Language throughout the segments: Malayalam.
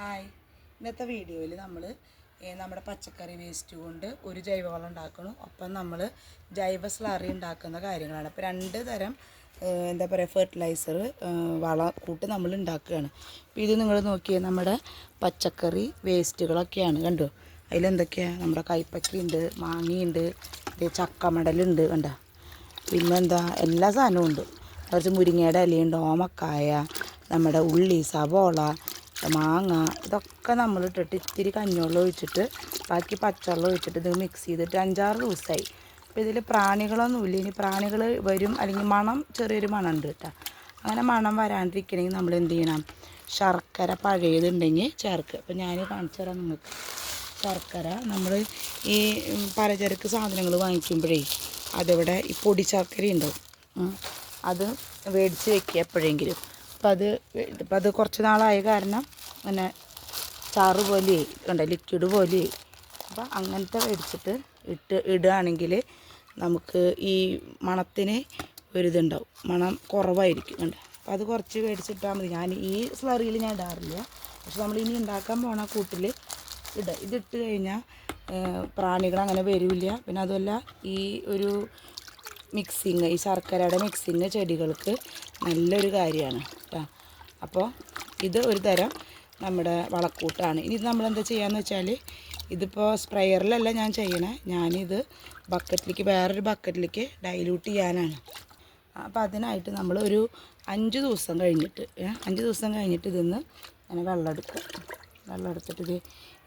ഹായ്. ഇന്നത്തെ വീഡിയോയിൽ നമ്മൾ നമ്മുടെ പച്ചക്കറി വേസ്റ്റ് കൊണ്ട് ഒരു ജൈവവളം ഉണ്ടാക്കണം. ഒപ്പം നമ്മൾ ജൈവ സ്ലറി ഉണ്ടാക്കുന്ന കാര്യങ്ങളാണ്. അപ്പോൾ രണ്ട് തരം എന്താ പറയുക ഫെർട്ടിലൈസർ വള കൂട്ട് നമ്മൾ ഉണ്ടാക്കുകയാണ്. അപ്പോൾ ഇത് നിങ്ങൾ നോക്കിയാൽ നമ്മുടെ പച്ചക്കറി വേസ്റ്റുകളൊക്കെയാണ് കണ്ടോ? അതിലെന്തൊക്കെയാണ് നമ്മുടെ കൈപ്പക്കയുണ്ട് മാങ്ങയുണ്ട് ചക്കമടലുണ്ട് കണ്ടോ? പിന്നെന്താ? എല്ലാ സാധനവും ഉണ്ട്. കുറച്ച് മുരിങ്ങയുടെ ഇലയുണ്ട് ഓമക്കായ നമ്മുടെ ഉള്ളി സവോള മാങ്ങ ഇതൊക്കെ നമ്മൾ ഇട്ടിട്ട് ഇത്തിരി കഞ്ഞിവെള്ളം ഒഴിച്ചിട്ട് ബാക്കി പച്ചവെള്ളം ഒഴിച്ചിട്ട് ഇത് മിക്സ് ചെയ്തിട്ട് അഞ്ചാറ് ദിവസമായി അപ്പോൾ ഇതിൽ പ്രാണികളൊന്നുമില്ല. ഇനി പ്രാണികൾ വരും അല്ലെങ്കിൽ മണം ചെറിയൊരു മണം ഉണ്ട് കേട്ടോ അങ്ങനെ മണം വരാണ്ടിരിക്കണമെങ്കിൽ നമ്മൾ എന്ത് ചെയ്യണം? ശർക്കര പഴയതുണ്ടെങ്കിൽ ചേർക്കുക. അപ്പോൾ ഞാൻ കാണിച്ചു തരാം നിങ്ങൾക്ക്. ശർക്കര നമ്മൾ ഈ പലചരക്ക് സാധനങ്ങൾ വാങ്ങിക്കുമ്പോഴേ അതിവിടെ ഈ പൊടി ശർക്കര ഉണ്ടാവും അത് മേടിച്ച് വെക്കുക എപ്പോഴെങ്കിലും. അപ്പം അത് ഇപ്പം അത് കുറച്ച് നാളായ കാരണം പിന്നെ ചാറ് പോലെയായി കണ്ട ലിക്വിഡ് പോലെയായി അപ്പം അങ്ങനത്തെ മേടിച്ചിട്ട് ഇട്ട് ഇടുകയാണെങ്കിൽ നമുക്ക് ഈ മണത്തിന് ഒരിതുണ്ടാവും. മണം കുറവായിരിക്കും കണ്ട. അപ്പം അത് കുറച്ച് മേടിച്ചിട്ടാൽ മതി. ഞാൻ ഈ സ്ലറിയിൽ ഞാൻ ഇടാറില്ല. പക്ഷെ നമ്മൾ ഇനി ഉണ്ടാക്കാൻ പോണ കൂട്ടിൽ ഇട. ഇതിട്ട് കഴിഞ്ഞാൽ പ്രാണികൾ അങ്ങനെ വരില്ല. പിന്നെ അതുമല്ല ഈ ഒരു മിക്സിങ് ഈ ശർക്കരയുടെ മിക്സിങ് ചെടികൾക്ക് നല്ലൊരു കാര്യമാണ് കേട്ടോ അപ്പോൾ ഇത് ഒരു തരം നമ്മുടെ വളക്കൂട്ടാണ്. ഇനി ഇത് നമ്മളെന്താ ചെയ്യാന്ന് വെച്ചാൽ ഇതിപ്പോൾ സ്പ്രെയറിലല്ല ഞാൻ ചെയ്യണേ. ഞാനിത് ബക്കറ്റിലേക്ക് വേറൊരു ബക്കറ്റിലേക്ക് ഡൈല്യൂട്ട് ചെയ്യാനാണ്. അപ്പോൾ അതിനായിട്ട് നമ്മൾ ഒരു അഞ്ച് ദിവസം കഴിഞ്ഞിട്ട് അഞ്ച് ദിവസം കഴിഞ്ഞിട്ട് ഇതിന്ന് ഞാൻ വെള്ളം എടുക്കുക വെള്ളം എടുത്തിട്ട് ഇത്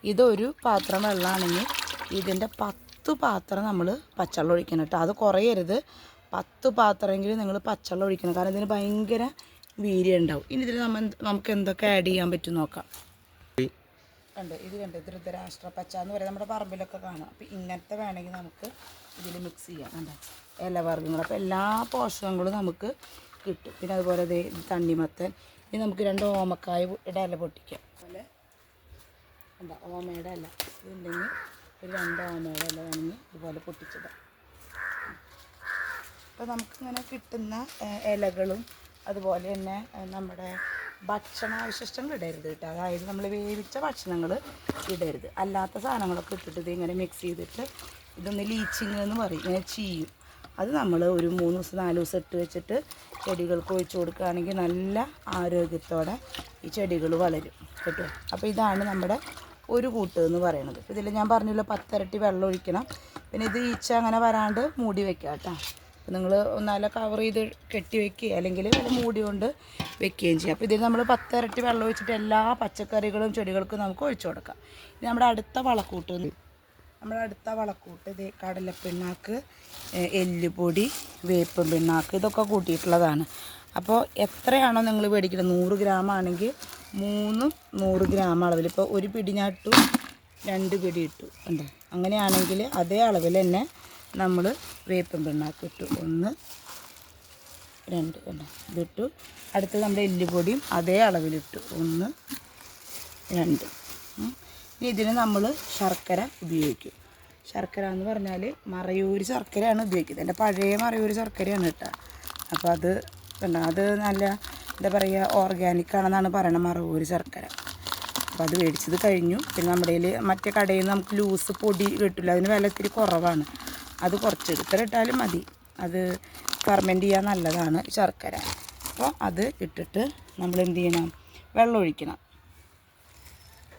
ഇതൊരു പാത്രം വെള്ളമാണെങ്കിൽ ഇതിന്റെ പത്ത് പാത്രം നമ്മൾ പച്ചവെള്ളം ഒഴിക്കണം കേട്ടോ അത് കുറയരുത്. പത്ത് പാത്രമെങ്കിലും നിങ്ങൾ പച്ചവെള്ളം ഒഴിക്കണം. കാരണം ഇതിന് ഭയങ്കര വീര്യം ഉണ്ടാവും. ഇനി ഇതിൽ നമ്മൾ നമുക്ക് എന്തൊക്കെ ആഡ് ചെയ്യാൻ പറ്റും നോക്കാം. കണ്ട്? ഇത് കണ്ട്? ധൃതരാഷ്ട്ര പച്ച എന്ന് പറയുന്നത് നമ്മുടെ പറമ്പിലൊക്കെ കാണാം. അപ്പോൾ ഇങ്ങനത്തെ വേണമെങ്കിൽ നമുക്ക് ഇതിൽ മിക്സ് ചെയ്യാം. കണ്ടോ? ഇലവർഗങ്ങൾ അപ്പോൾ എല്ലാ പോഷകങ്ങളും നമുക്ക് കിട്ടും. പിന്നെ അതുപോലെ ഇത് തണ്ണിമത്തൻ. ഇനി നമുക്ക് രണ്ട് ഓമക്കായ ഇടയില ഇല പൊട്ടിക്കാം. അതുപോലെ എന്താ ഓമയുടെ അല്ല ഇതുണ്ടെങ്കിൽ ഒരു രണ്ട് ഓമയുടെ ഇല വേണമെങ്കിൽ ഇതുപോലെ പൊട്ടിച്ചിടാം അപ്പോൾ നമുക്കിങ്ങനെ കിട്ടുന്ന ഇലകളും അതുപോലെ തന്നെ നമ്മുടെ ഭക്ഷണാവശിഷ്ടങ്ങൾ ഇടരുത് കേട്ടോ. അതായത് നമ്മൾ വേവിച്ച ഭക്ഷണങ്ങൾ ഇടരുത്. അല്ലാത്ത സാധനങ്ങളൊക്കെ ഇട്ടിട്ട് ഇത് ഇങ്ങനെ മിക്സ് ചെയ്തിട്ട് ഇതൊന്ന് ലീച്ചിങ് എന്ന് പറയും. ഇങ്ങനെ ചെയ്യും അത് നമ്മൾ ഒരു മൂന്ന് ദിവസം നാല് ദിവസം ഇട്ട് വെച്ചിട്ട് ചെടികൾക്ക് ഒഴിച്ചു കൊടുക്കുകയാണെങ്കിൽ നല്ല ആരോഗ്യത്തോടെ ഈ ചെടികൾ വളരും കേട്ടോ. അപ്പോൾ ഇതാണ് നമ്മുടെ ഒരു കൂട്ട് എന്ന് പറയുന്നത് ഇതിൽ ഞാൻ പറഞ്ഞല്ലോ പത്തരട്ടി വെള്ളം ഒഴിക്കണം. പിന്നെ ഇത് ഈച്ച അങ്ങനെ വരാണ്ട് മൂടി വെക്കുക കേട്ടോ നിങ്ങൾ ഒന്നാല കവർ ചെയ്ത് കെട്ടി വെക്കുക അല്ലെങ്കിൽ മൂടി കൊണ്ട് വെക്കുകയും ചെയ്യാം. അപ്പോൾ ഇതിൽ നമ്മൾ പത്തരട്ടി വെള്ളം ഒഴിച്ചിട്ട് എല്ലാ പച്ചക്കറികളും ചെടികൾക്കും നമുക്ക് ഒഴിച്ചു കൊടുക്കാം. ഇനി നമ്മുടെ അടുത്ത വളക്കൂട്ട് നമ്മുടെ അടുത്ത വളക്കൂട്ട് ഇത് കടലപ്പിണ്ണാക്ക് എല്ലുപൊടി വേപ്പും പിണ്ണാക്ക് ഇതൊക്കെ കൂട്ടിയിട്ടുള്ളതാണ്. അപ്പോൾ എത്രയാണോ നിങ്ങൾ മേടിക്കുന്നത് നൂറ് ഗ്രാം ആണെങ്കിൽ മൂന്നും നൂറ് ഗ്രാം അളവിൽ. ഇപ്പോൾ ഒരു പിടി രണ്ട് പിടി ഇട്ടു. എന്താ അങ്ങനെയാണെങ്കിൽ അതേ അളവിൽ തന്നെ നമ്മൾ വേപ്പൻ പിണ്ണാക്ക് ഇട്ടു. ഒന്ന് രണ്ട് കണ്ടോ? ഇതിട്ടു. അടുത്ത് നമ്മുടെ എല്ലുപൊടിയും അതേ അളവിലിട്ടു ഒന്ന് രണ്ട്. ഇനി ഇതിന് നമ്മൾ ശർക്കര ഉപയോഗിക്കും. ശർക്കര എന്ന് പറഞ്ഞാൽ മറയൂർ ശർക്കരയാണ് ഉപയോഗിക്കുന്നത്. എന്റെ പഴയ മറയൂർ ശർക്കരയാണ് കേട്ടോ. അപ്പോൾ അത് അത് നല്ല എന്താ പറയുക ഓർഗാനിക് ആണെന്നാണ് പറയണത് മറവൂര് ശർക്കര. അപ്പോൾ അത് മേടിച്ചത് കഴിഞ്ഞു. പിന്നെ നമ്മുടെ കയ്യിൽ മറ്റേ കടയിൽ നിന്ന് നമുക്ക് ലൂസ് പൊടി കിട്ടില്ല. അതിന് വില ഇത്തിരി കുറവാണ്. അത് കുറച്ച് ഇത്ര ഇട്ടാലും മതി. അത് ഫെർമെന്റ് ചെയ്യാൻ നല്ലതാണ് ശർക്കര. അപ്പോൾ അത് ഇട്ടിട്ട് നമ്മൾ എന്ത് ചെയ്യണം? വെള്ളം ഒഴിക്കണം.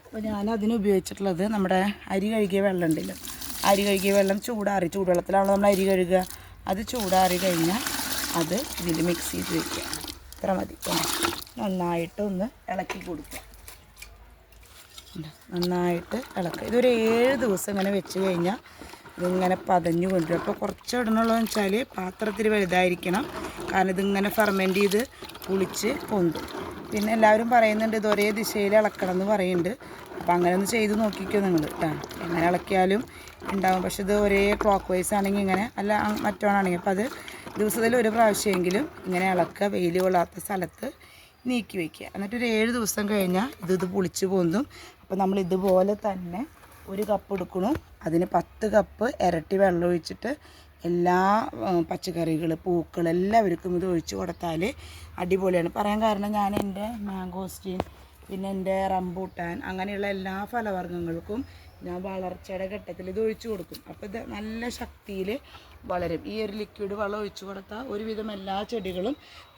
അപ്പോൾ ഞാൻ അതിന് ഉപയോഗിച്ചിട്ടുള്ളത് നമ്മുടെ അരി കഴുകിയ വെള്ളം ഉണ്ടല്ലോ. അരി കഴുകിയ വെള്ളം ചൂടാറി ചൂടുവെള്ളത്തിലാണല്ലോ നമ്മൾ അരി കഴുകുക. അത് ചൂടാറി കഴിഞ്ഞാൽ അത് ഇതിൽ മിക്സ് ചെയ്ത് വെക്കുക. ഇത്ര മതി. നന്നായിട്ട് ഒന്ന് ഇളക്കി കൊടുക്കുക. നന്നായിട്ട് ഇളക്കുക. ഇതൊരു ഏഴ് ദിവസം ഇങ്ങനെ വെച്ച് കഴിഞ്ഞാൽ ഇതിങ്ങനെ പതഞ്ഞു കൊണ്ടുവരും അപ്പോൾ കുറച്ച് ഇടണുള്ളതെന്ന് വെച്ചാൽ പാത്രത്തിൽ വലുതായിരിക്കണം. കാരണം ഇതിങ്ങനെ ഫെർമെന്റ് ചെയ്ത് പുളിച്ച് പൊന്തും. പിന്നെ എല്ലാവരും പറയുന്നുണ്ട് ഇത് ഒരേ ദിശയിൽ ഇളക്കണം എന്ന് പറയുന്നുണ്ട്. അപ്പോൾ അങ്ങനെ ഒന്ന് ചെയ്ത് നോക്കിക്കോ നിങ്ങൾ കേട്ടോ എങ്ങനെ ഇളക്കിയാലും ഉണ്ടാവും. പക്ഷെ ഇത് ഒരേ ക്ലോക്ക് വൈസ് ആണെങ്കിൽ ഇങ്ങനെ അല്ല മറ്റോണാണെങ്കിൽ. അപ്പോൾ അത് ദിവസത്തിൽ ഒരു പ്രാവശ്യമെങ്കിലും ഇങ്ങനെ ഇളക്കുക വെയിൽ കൊള്ളാത്ത സ്ഥലത്ത് നീക്കി വയ്ക്കുക എന്നിട്ട് ഒരു ഏഴ് ദിവസം കഴിഞ്ഞാൽ ഇത് ഇത് പുളിച്ച് പൊന്തും. അപ്പോൾ നമ്മൾ ഇതുപോലെ തന്നെ ഒരു കപ്പ് എടുക്കണു അതിന് പത്ത് കപ്പ് ഇരട്ടി വെള്ളം ഒഴിച്ചിട്ട് എല്ലാ പച്ചക്കറികൾ പൂക്കൾ എല്ലാവർക്കും ഇത് ഒഴിച്ച് കൊടുത്താൽ അടിപൊളിയാണ്. പറയാൻ കാരണം ഞാൻ എന്റെ മാംഗോസ്റ്റീൻ പിന്നെ എന്റെ റംബൂട്ടാൻ അങ്ങനെയുള്ള എല്ലാ ഫലവർഗങ്ങൾക്കും ഞാൻ വളർച്ചയുടെ ഘട്ടത്തിൽ ഇത് ഒഴിച്ചു കൊടുക്കും. അപ്പോൾ ഇത് നല്ല ശക്തിയിൽ വളരും. ഈ ഒരു ലിക്വിഡ് വളം ഒഴിച്ചു കൊടുത്താൽ ഒരുവിധം എല്ലാ ചെടികളും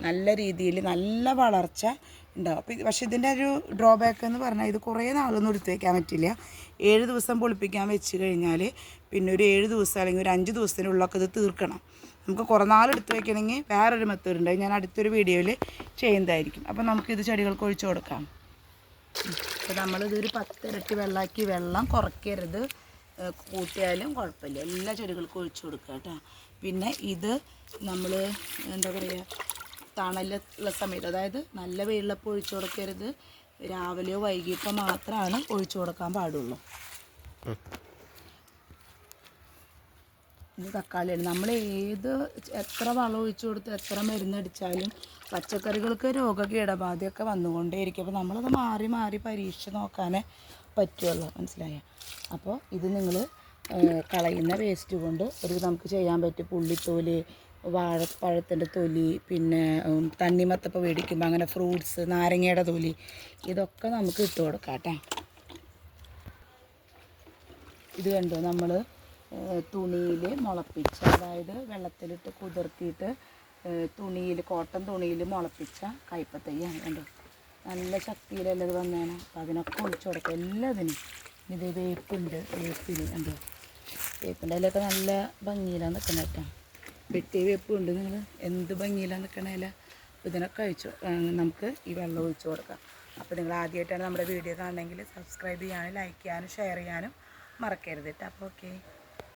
നല്ല രീതിയിൽ നല്ല വളർച്ച ഉണ്ടാവും. അപ്പോൾ പക്ഷേ ഇതിന്റെ ഒരു ഡ്രോബാക്ക് എന്ന് പറഞ്ഞാൽ ഇത് കുറേ നാളൊന്നും എടുത്തു വയ്ക്കാൻ പറ്റില്ല. ഏഴ് ദിവസം പൊളിപ്പിക്കാൻ വെച്ച് കഴിഞ്ഞാൽ പിന്നെ ഒരു ഏഴ് ദിവസം അല്ലെങ്കിൽ ഒരു അഞ്ച് ദിവസത്തിനുള്ളൊക്കെ ഇത് തീർക്കണം. നമുക്ക് കുറേ നാൾ എടുത്ത് വയ്ക്കണമെങ്കിൽ വേറൊരു മെത്തേഡ് ഉണ്ട്. ഞാൻ അടുത്തൊരു വീഡിയോയിൽ ചെയ്യുന്നതായിരിക്കും. അപ്പോൾ നമുക്കിത് ചെടികൾക്ക് ഒഴിച്ചു കൊടുക്കാം. അപ്പോൾ നമ്മളിതൊരു പത്തിരട്ടി വെള്ളമാക്കി വെള്ളം കുറയ്ക്കരുത്. കൂട്ടിയാലും കുഴപ്പമില്ല. എല്ലാ ചെടികൾക്കും ഒഴിച്ചു കൊടുക്കുക കേട്ടോ. പിന്നെ ഇത് നമ്മൾ എന്താ പറയുക തണലുള്ള സമയത്ത് അതായത് നല്ല വെയിലപ്പോൾ ഒഴിച്ചു കൊടുക്കരുത്. രാവിലെയോ വൈകിട്ടോ മാത്രമാണ് ഒഴിച്ചു കൊടുക്കാൻ പാടുള്ളൂ. ഇത് തക്കാളിയാണ്. നമ്മൾ ഏത് എത്ര വളം ഒഴിച്ചു കൊടുത്ത് എത്ര മരുന്നടിച്ചാലും പച്ചക്കറികൾക്ക് രോഗ കീടബാധയൊക്കെ വന്നുകൊണ്ടേയിരിക്കും. അപ്പോൾ നമ്മളത് മാറി മാറി പരീക്ഷിച്ച് നോക്കാനേ പറ്റുള്ളൂ. മനസ്സിലായോ? അപ്പോൾ ഇത് നിങ്ങൾ കളയുന്ന വേസ്റ്റ് കൊണ്ട് ഒരു നമുക്ക് ചെയ്യാൻ പറ്റും പുള്ളിത്തോൽ വാഴപ്പഴത്തിന്റെ തൊലി പിന്നെ തണ്ണിമത്തപ്പം മേടിക്കുമ്പോൾ അങ്ങനെ ഫ്രൂട്ട്സ് നാരങ്ങയുടെ തൊലി ഇതൊക്കെ നമുക്ക് ഇട്ട് കൊടുക്കാം കേട്ടോ. ഇത് കണ്ടോ? നമ്മൾ തുണിയിൽ മുളപ്പിച്ച അതായത് വെള്ളത്തിലിട്ട് കുതിർത്തിയിട്ട് തുണിയിൽ കോട്ടൺ തുണിയിൽ മുളപ്പിച്ച കയ്പത്തയ്യാണ് കണ്ടോ? നല്ല ശക്തിയിലല്ലത് വന്നേനെ. അപ്പം അതിനൊക്കെ ഒഴിച്ചു കൊടുക്കും. എല്ലാത്തിനും. ഇത് വേപ്പുണ്ട് വേപ്പിന് കണ്ടോ? വേപ്പിന്റെ അതിലൊക്കെ നല്ല ഭംഗിയിലാണ് നിൽക്കുന്നത് കേട്ടോ. വെട്ടി വേപ്പുണ്ട് നിങ്ങൾ എന്ത് ഭംഗിയിലാണ് നിൽക്കണേല ഇതിനൊക്കെ അഴിച്ചു നമുക്ക് ഈ വെള്ളം ഒഴിച്ചു കൊടുക്കാം. അപ്പോൾ നിങ്ങൾ ആദ്യമായിട്ടാണ് നമ്മുടെ വീഡിയോ കാണണമെങ്കിൽ സബ്സ്ക്രൈബ് ചെയ്യാനും ലൈക്ക് ചെയ്യാനും ഷെയർ ചെയ്യാനും മറക്കരുത് അപ്പോൾ ഓക്കെ.